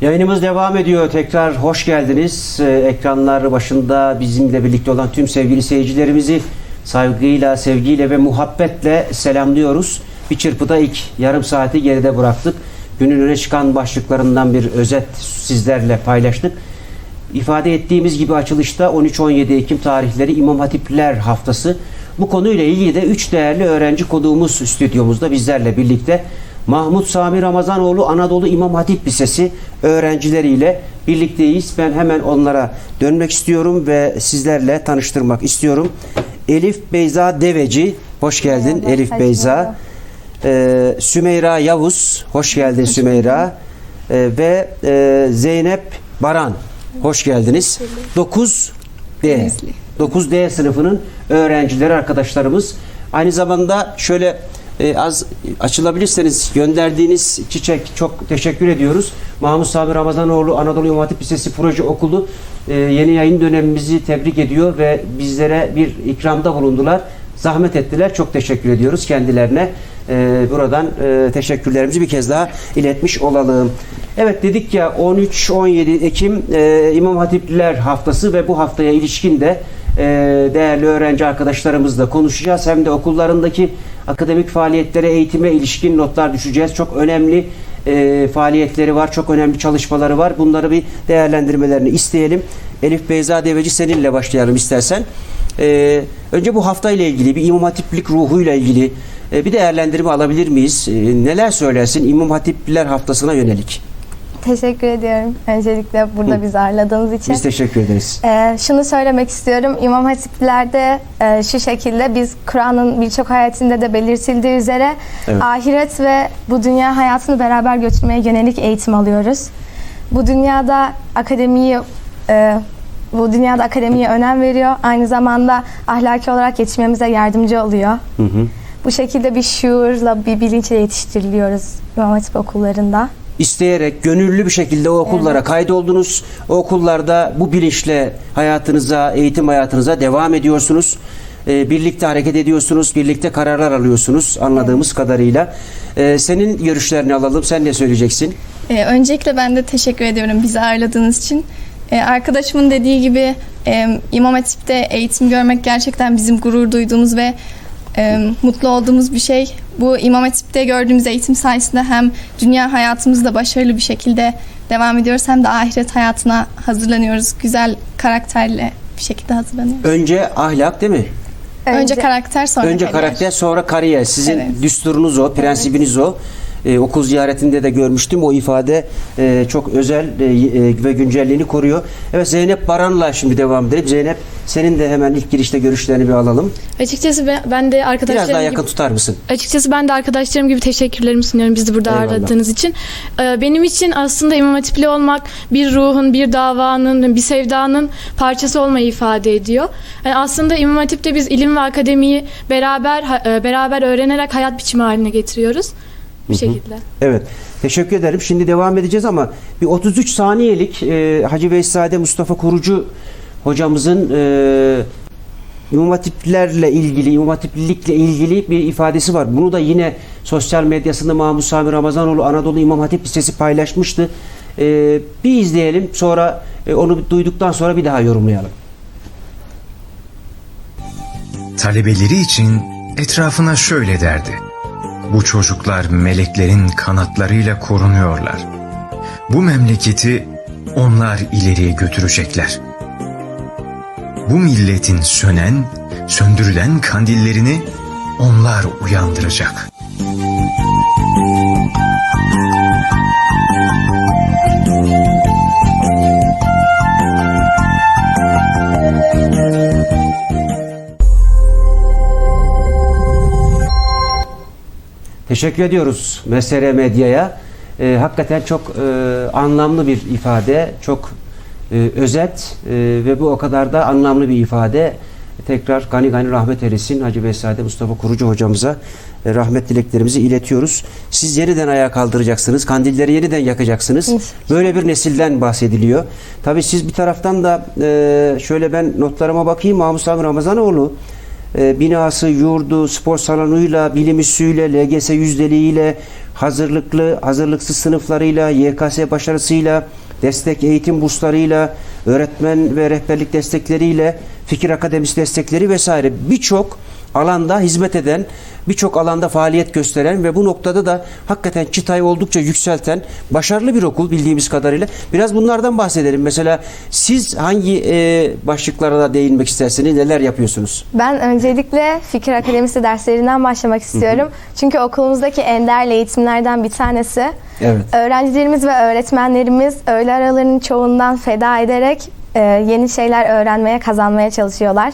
Yayınımız devam ediyor. Tekrar hoş geldiniz. Ee, ekranlar başında bizimle birlikte olan tüm sevgili seyircilerimizi saygıyla, sevgiyle ve muhabbetle selamlıyoruz. Bir çırpıda ilk yarım saati geride bıraktık. Günün öne çıkan başlıklarından bir özet sizlerle paylaştık. İfade ettiğimiz gibi açılışta 13-17 Ekim tarihleri İmam Hatipler Haftası. Bu konuyla ilgili de 3 değerli öğrenci konuğumuz stüdyomuzda bizlerle birlikte. Mahmut Sami Ramazanoğlu Anadolu İmam Hatip Lisesi öğrencileriyle birlikteyiz. Ben hemen onlara dönmek istiyorum ve sizlerle tanıştırmak istiyorum. Elif Beyza Deveci, hoş geldin Merhaba, Elif Beyza. Ee, Sümeyra Yavuz, hoş geldin Sümeyra. Ee, ve e, Zeynep Baran, hoş geldiniz. 9D, 9D sınıfının öğrencileri arkadaşlarımız. Aynı zamanda şöyle e, az açılabilirseniz gönderdiğiniz çiçek çok teşekkür ediyoruz. Mahmut Sami Ramazanoğlu Anadolu İmam Hatip Lisesi Proje Okulu e, yeni yayın dönemimizi tebrik ediyor ve bizlere bir ikramda bulundular. Zahmet ettiler. Çok teşekkür ediyoruz kendilerine. E, buradan e, teşekkürlerimizi bir kez daha iletmiş olalım. Evet dedik ya 13-17 Ekim e, İmam Hatipliler Haftası ve bu haftaya ilişkin de e, değerli öğrenci arkadaşlarımızla konuşacağız. Hem de okullarındaki akademik faaliyetlere, eğitime ilişkin notlar düşeceğiz. Çok önemli e, faaliyetleri var, çok önemli çalışmaları var. Bunları bir değerlendirmelerini isteyelim. Elif Beyza Deveci seninle başlayalım istersen. E, önce bu hafta ile ilgili bir İmam Hatiplik ruhuyla ilgili e, bir değerlendirme alabilir miyiz? E, neler söylersin İmam Hatipliler haftasına yönelik? Teşekkür ediyorum öncelikle burada bizi ağırladığınız için. Biz teşekkür ederiz. Ee, şunu söylemek istiyorum. İmam Hatiplerde e, şu şekilde biz Kur'an'ın birçok ayetinde de belirtildiği üzere Evet. ahiret ve bu dünya hayatını beraber götürmeye yönelik eğitim alıyoruz. Bu dünyada akademiyi e, bu dünyada akademiye önem veriyor. Aynı zamanda ahlaki olarak yetişmemize yardımcı oluyor. Hı hı. Bu şekilde bir şuurla, bir bilinçle yetiştiriliyoruz İmam Hatip okullarında. İsteyerek gönüllü bir şekilde o okullara kaydoldunuz. O okullarda bu bilinçle hayatınıza, eğitim hayatınıza devam ediyorsunuz. Ee, birlikte hareket ediyorsunuz, birlikte kararlar alıyorsunuz anladığımız kadarıyla. Ee, senin görüşlerini alalım. Sen ne söyleyeceksin? Ee, öncelikle ben de teşekkür ediyorum bizi ağırladığınız için. Ee, arkadaşımın dediği gibi e, İmam Hatip'te eğitim görmek gerçekten bizim gurur duyduğumuz ve e, mutlu olduğumuz bir şey. Bu İmam Hatip'te gördüğümüz eğitim sayesinde hem dünya hayatımızda başarılı bir şekilde devam ediyoruz hem de ahiret hayatına hazırlanıyoruz. Güzel karakterle bir şekilde hazırlanıyoruz. Önce ahlak değil mi? Önce, karakter sonra Önce kariyer. karakter sonra kariyer. Sizin Evet. düsturunuz o, prensibiniz o. Ee, okul ziyaretinde de görmüştüm. O ifade e, çok özel e, e, ve güncelliğini koruyor. Evet Zeynep Baran'la şimdi devam edelim. Zeynep senin de hemen ilk girişte görüşlerini bir alalım. Açıkçası ben, ben de Biraz arkadaşlarım daha gibi, yakın tutar mısın? açıkçası ben de arkadaşlarım gibi teşekkürlerimi sunuyorum bizi burada Eyvallah. ağırladığınız için. Ee, Benim için aslında İmam Hatipli olmak bir ruhun, bir davanın, bir sevdanın parçası olmayı ifade ediyor. Yani aslında İmam Hatip'te biz ilim ve akademiyi beraber e, beraber öğrenerek hayat biçimi haline getiriyoruz. Bu şekilde. Evet. Teşekkür ederim. Şimdi devam edeceğiz ama bir 33 saniyelik e, Hacı Veysade Mustafa Kurucu hocamızın e, İmam Hatiplerle ilgili, İmam Hatiplilikle ilgili bir ifadesi var. Bunu da yine sosyal medyasında Mahmut Sami Ramazanoğlu Anadolu İmam Hatip Lisesi paylaşmıştı. E, bir izleyelim. Sonra e, onu duyduktan sonra bir daha yorumlayalım. Talebeleri için etrafına şöyle derdi. Bu çocuklar meleklerin kanatlarıyla korunuyorlar. Bu memleketi onlar ileriye götürecekler. Bu milletin sönen, söndürülen kandillerini onlar uyandıracak. Teşekkür ediyoruz Mesere Medya'ya. Ee, hakikaten çok e, anlamlı bir ifade, çok e, özet e, ve bu o kadar da anlamlı bir ifade. Tekrar gani gani rahmet eylesin Hacı Besade Mustafa Kurucu hocamıza e, rahmet dileklerimizi iletiyoruz. Siz yeniden ayağa kaldıracaksınız, kandilleri yeniden yakacaksınız. Böyle bir nesilden bahsediliyor. Tabii siz bir taraftan da e, şöyle ben notlarıma bakayım Mahmut Sami Ramazanoğlu e, binası, yurdu, spor salonuyla, bilim üssüyle, LGS yüzdeliğiyle, hazırlıklı, hazırlıksız sınıflarıyla, YKS başarısıyla, destek eğitim burslarıyla, öğretmen ve rehberlik destekleriyle, fikir akademisi destekleri vesaire birçok alanda hizmet eden, birçok alanda faaliyet gösteren ve bu noktada da hakikaten çıtayı oldukça yükselten başarılı bir okul bildiğimiz kadarıyla. Biraz bunlardan bahsedelim. Mesela siz hangi e, başlıklara da değinmek istersiniz? Neler yapıyorsunuz? Ben öncelikle fikir akademisi derslerinden başlamak istiyorum. Çünkü okulumuzdaki en değerli eğitimlerden bir tanesi. Evet. Öğrencilerimiz ve öğretmenlerimiz öğle aralarının çoğundan feda ederek e, yeni şeyler öğrenmeye, kazanmaya çalışıyorlar.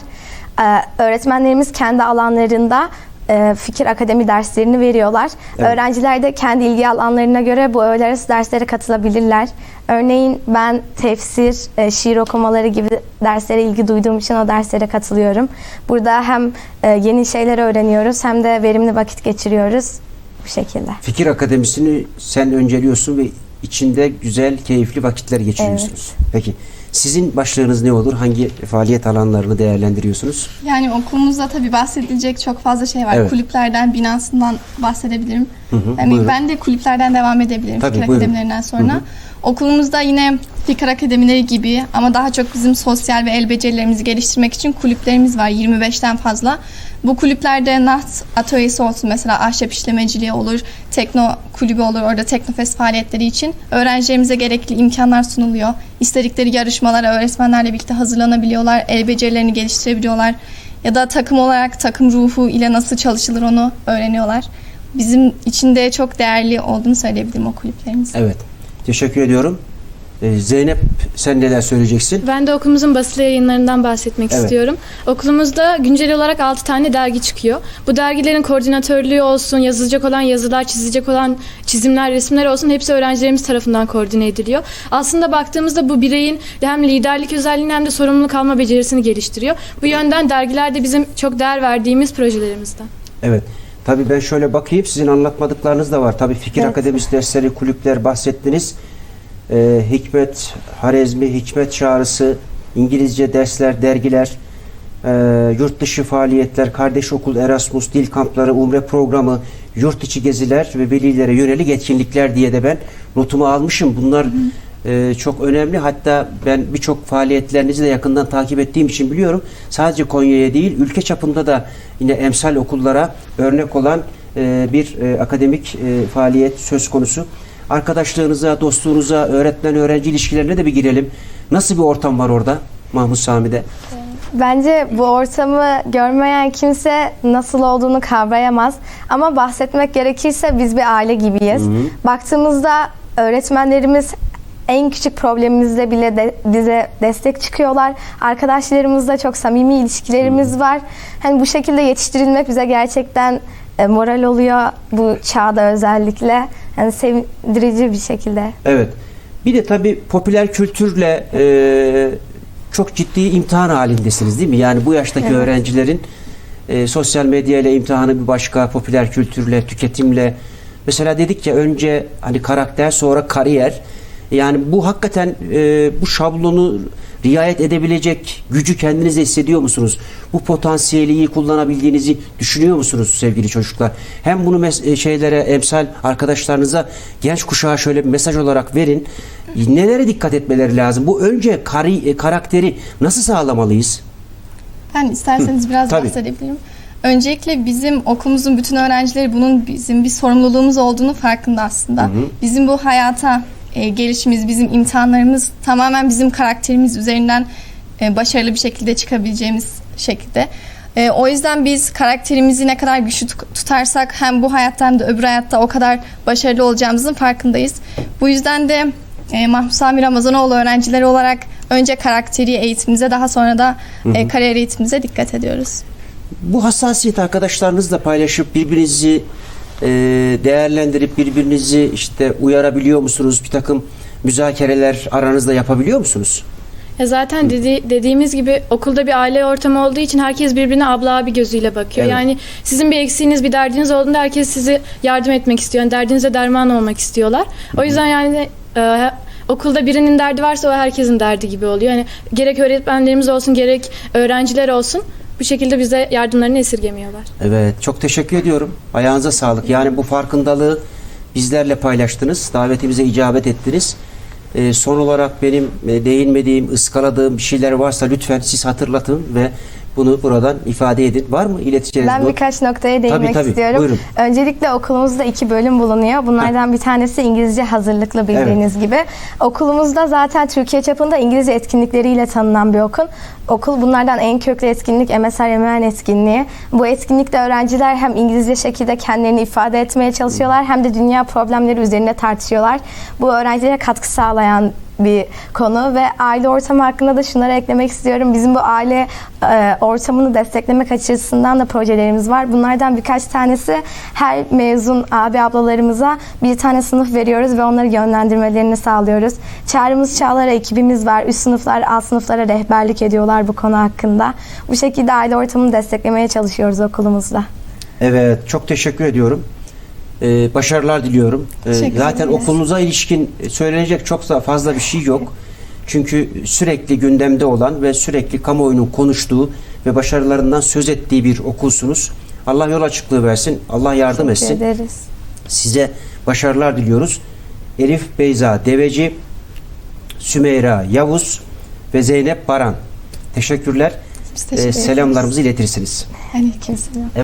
E, öğretmenlerimiz kendi alanlarında e, fikir akademi derslerini veriyorlar. Evet. Öğrenciler de kendi ilgi alanlarına göre bu öğle arası derslere katılabilirler. Örneğin ben tefsir, e, şiir okumaları gibi derslere ilgi duyduğum için o derslere katılıyorum. Burada hem e, yeni şeyler öğreniyoruz hem de verimli vakit geçiriyoruz bu şekilde. Fikir Akademisi'ni sen önceliyorsun ve içinde güzel, keyifli vakitler geçiriyorsunuz. Peki sizin başlığınız ne olur? Hangi faaliyet alanlarını değerlendiriyorsunuz? Yani okulumuzda tabii bahsedilecek çok fazla şey var. Evet. Kulüplerden, binasından bahsedebilirim. hı, yani buyurun. ben de kulüplerden devam edebilirim Tabii, fikir buyurun. akademilerinden sonra. Hı hı. Okulumuzda yine fikir akademileri gibi ama daha çok bizim sosyal ve el becerilerimizi geliştirmek için kulüplerimiz var 25'ten fazla. Bu kulüplerde naht atölyesi olsun mesela ahşap işlemeciliği olur, tekno kulübü olur orada teknofest faaliyetleri için öğrencilerimize gerekli imkanlar sunuluyor. İstedikleri yarışmalara öğretmenlerle birlikte hazırlanabiliyorlar, el becerilerini geliştirebiliyorlar ya da takım olarak takım ruhu ile nasıl çalışılır onu öğreniyorlar. Bizim için de çok değerli olduğunu söyleyebilirim o kulüplerimiz. Evet. Teşekkür ediyorum. Ee, Zeynep sen neler söyleyeceksin? Ben de okulumuzun basılı yayınlarından bahsetmek Evet. istiyorum. Okulumuzda güncel olarak 6 tane dergi çıkıyor. Bu dergilerin koordinatörlüğü olsun, yazılacak olan yazılar, çizilecek olan çizimler, resimler olsun hepsi öğrencilerimiz tarafından koordine ediliyor. Aslında baktığımızda bu bireyin hem liderlik özelliğini hem de sorumluluk alma becerisini geliştiriyor. Bu yönden dergiler de bizim çok değer verdiğimiz projelerimizden. Evet. Tabii ben şöyle bakayım. Sizin anlatmadıklarınız da var. Tabii Fikir Evet. Akademisi dersleri, kulüpler bahsettiniz. Ee, Hikmet, Harezmi, Hikmet Çağrısı, İngilizce dersler, dergiler, e, yurt dışı faaliyetler, kardeş okul, Erasmus, dil kampları, umre programı, yurt içi geziler ve velilere yönelik etkinlikler diye de ben notumu almışım. Bunlar e, çok önemli. Hatta ben birçok faaliyetlerinizi de yakından takip ettiğim için biliyorum. Sadece Konya'ya değil, ülke çapında da yine emsal okullara örnek olan e, bir e, akademik e, faaliyet söz konusu. Arkadaşlığınıza, dostluğunuza, öğretmen-öğrenci ilişkilerine de bir girelim. Nasıl bir ortam var orada Mahmut Sami'de? Bence bu ortamı görmeyen kimse nasıl olduğunu kavrayamaz. Ama bahsetmek gerekirse biz bir aile gibiyiz. Baktığımızda öğretmenlerimiz en küçük problemimizde bile de bize destek çıkıyorlar. Arkadaşlarımızla çok samimi ilişkilerimiz var. Hani bu şekilde yetiştirilmek bize gerçekten e, moral oluyor bu çağda özellikle. Yani sevindirici bir şekilde. Evet. Bir de tabii popüler kültürle e, çok ciddi imtihan halindesiniz değil mi? Yani bu yaştaki Evet. öğrencilerin e, sosyal medya ile imtihanı bir başka, popüler kültürle, tüketimle. Mesela dedik ya önce hani karakter sonra kariyer. Yani bu hakikaten e, bu şablonu riayet edebilecek gücü kendinizde hissediyor musunuz? Bu potansiyeli iyi kullanabildiğinizi düşünüyor musunuz sevgili çocuklar? Hem bunu e, şeylere emsal arkadaşlarınıza genç kuşağa şöyle bir mesaj olarak verin. Nelere dikkat etmeleri lazım? Bu önce kari- e, karakteri nasıl sağlamalıyız? Ben isterseniz biraz tabii. bahsedebilirim. Öncelikle bizim okulumuzun bütün öğrencileri bunun bizim bir sorumluluğumuz olduğunu farkında aslında. Bizim bu hayata e, gelişimiz, bizim imtihanlarımız tamamen bizim karakterimiz üzerinden e, başarılı bir şekilde çıkabileceğimiz şekilde. E, o yüzden biz karakterimizi ne kadar güçlü tut- tutarsak hem bu hayatta hem de öbür hayatta o kadar başarılı olacağımızın farkındayız. Bu yüzden de e, Mahmut Sami Ramazanoğlu öğrencileri olarak önce karakteri eğitimimize daha sonra da e, kariyer eğitimimize dikkat ediyoruz. Bu hassasiyet arkadaşlarınızla paylaşıp birbirinizi e, değerlendirip birbirinizi işte uyarabiliyor musunuz? Bir takım müzakereler aranızda yapabiliyor musunuz? Ya zaten dedi, dediğimiz gibi okulda bir aile ortamı olduğu için herkes birbirine abla abi gözüyle bakıyor. Evet. Yani sizin bir eksiğiniz, bir derdiniz olduğunda herkes sizi yardım etmek istiyor. Yani derdinize derman olmak istiyorlar. O yüzden yani e, okulda birinin derdi varsa o herkesin derdi gibi oluyor. Yani gerek öğretmenlerimiz olsun, gerek öğrenciler olsun. Bu şekilde bize yardımlarını esirgemiyorlar. Evet, çok teşekkür ediyorum. Ayağınıza sağlık. Yani bu farkındalığı bizlerle paylaştınız. Davetimize icabet ettiniz. Ee, son olarak benim e, değinmediğim, ıskaladığım bir şeyler varsa lütfen siz hatırlatın ve bunu buradan ifade edin. Var mı ileteceğiniz Ben not? birkaç noktaya değinmek Tabii, tabii. istiyorum. Buyurun. Öncelikle okulumuzda iki bölüm bulunuyor. Bunlardan bir tanesi İngilizce hazırlıklı bildiğiniz gibi. Okulumuzda zaten Türkiye çapında İngilizce etkinlikleriyle tanınan bir okul. Okul bunlardan en köklü etkinlik MSR MN etkinliği. Bu etkinlikte öğrenciler hem İngilizce şekilde kendilerini ifade etmeye çalışıyorlar hem de dünya problemleri üzerine tartışıyorlar. Bu öğrencilere katkı sağlayan bir konu ve aile ortamı hakkında da şunları eklemek istiyorum. Bizim bu aile e, ortamını desteklemek açısından da projelerimiz var. Bunlardan birkaç tanesi her mezun abi ablalarımıza bir tane sınıf veriyoruz ve onları yönlendirmelerini sağlıyoruz. Çağrımız Çağlar'a ekibimiz var. Üst sınıflar, alt sınıflara rehberlik ediyorlar bu konu hakkında. Bu şekilde aile ortamını desteklemeye çalışıyoruz okulumuzda. Evet, çok teşekkür ediyorum. Ee, başarılar diliyorum. Teşekkür zaten okulunuza ilişkin söylenecek çok da fazla bir şey yok. Çünkü sürekli gündemde olan ve sürekli kamuoyunun konuştuğu ve başarılarından söz ettiği bir okulsunuz. Allah yol açıklığı versin. Allah yardım Teşekkür etsin. ederiz. Size başarılar diliyoruz. Elif Beyza Deveci, Sümeyra Yavuz ve Zeynep Baran. Teşekkürler. Biz teşekkür Ee, selamlarımızı iletirsiniz. Aleykümselam.